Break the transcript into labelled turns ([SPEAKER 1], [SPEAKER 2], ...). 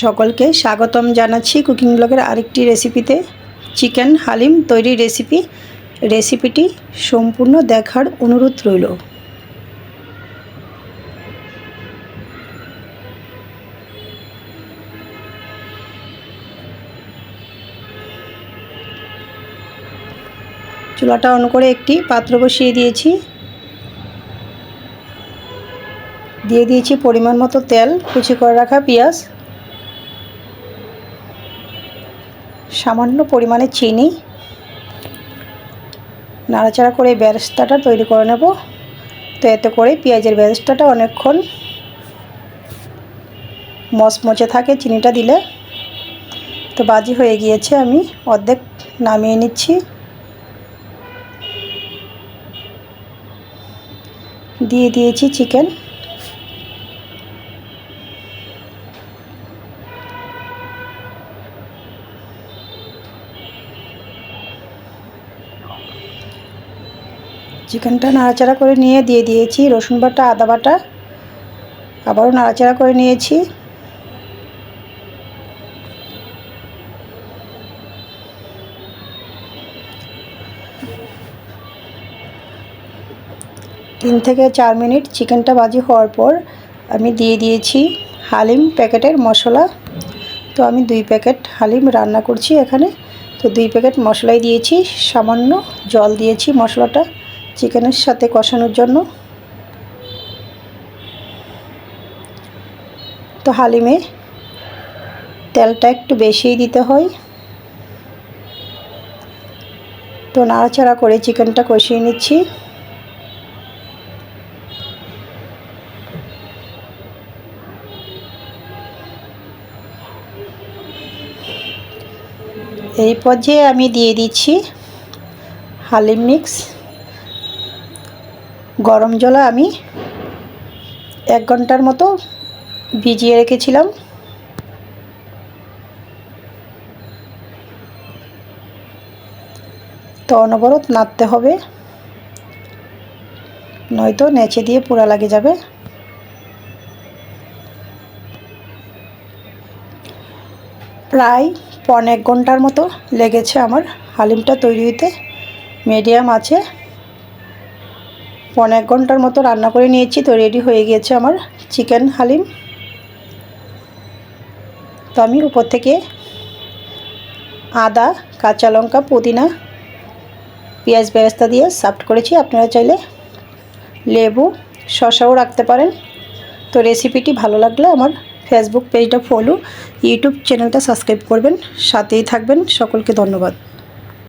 [SPEAKER 1] সকলকে স্বাগতম জানাচ্ছি কুকিং ব্লগের আরেকটি রেসিপিতে। চিকেন হালিম তৈরি রেসিপি। রেসিপিটি সম্পূর্ণ দেখার অনুরোধ রইল। চুলাটা অন করে একটি পাত্র বসিয়ে দিয়েছি। দিয়ে দিয়েছি পরিমাণ মতো তেল, কুচি করে রাখা পেঁয়াজ। সামান্য পরিমাণে চিনি। নাড়াচাড়া করে ব্যবস্থাটা তৈরি করে নেব। তো এতে করে পেঁয়াজের ব্যবস্থাটা অনেকক্ষণ মচমচে থাকে চিনিটা দিলে। তো বাজি হয়ে গিয়েছে, আমি অর্ধেক নামিয়ে নিচ্ছি। দিয়ে দিয়েছি চিকেন। চিকেনটা নাড়াচাড়া করে নিয়ে দিয়ে দিয়েছি। রসুন বাটা, আদা বাটা আবারও নাড়াচাড়া করে নিয়েছি। তিন থেকে চার মিনিট চিকেনটা বাজি হওয়ার পর আমি দিয়ে দিয়েছি হালিম প্যাকেটের মশলা। তো আমি দুই প্যাকেট হালিম রান্না করছি এখানে। তো দুই প্যাকেট মশলাই দিয়েছি, সামান্য জল দিয়েছি মশলাটা। চিকেনের সাথে কষানোর জন্য। তো হালিমে তেলটা একটু বেশিই দিতে হয়। তো নাড়াচাড়া করে চিকেনটা কষিয়ে নিচ্ছি। এই পর্যায়ে আমি দিয়ে দিচ্ছি হালিম মিক্স। গরম জলে আমি এক ঘণ্টার মতো ভিজিয়ে রেখেছিলাম। তো অনবরত নাড়তে হবে, নয়তো নেচে দিয়ে পোড়া লাগে যাবে। প্রায় পনেক ঘণ্টার মতো লেগেছে আমার হালিমটা তৈরি হতে মিডিয়াম আছে। পনেক ঘণ্টার মতো রান্না করে নিয়েছি। তো রেডি হয়ে গিয়েছে আমার চিকেন হালিম। তো আমি উপর থেকে আদা, কাঁচা লঙ্কা, পুদিনা, পেঁয়াজ বেরেস্তা দিয়ে সাফট করেছি। আপনারা চাইলে লেবু শশাও রাখতে পারেন। তো রেসিপিটি ভালো লাগলে আমার ফেসবুক পেজটা ফলো ইউটিউব চ্যানেলটা সাবস্ক্রাইব করবেন। সাথেই থাকবেন। সকলকে ধন্যবাদ।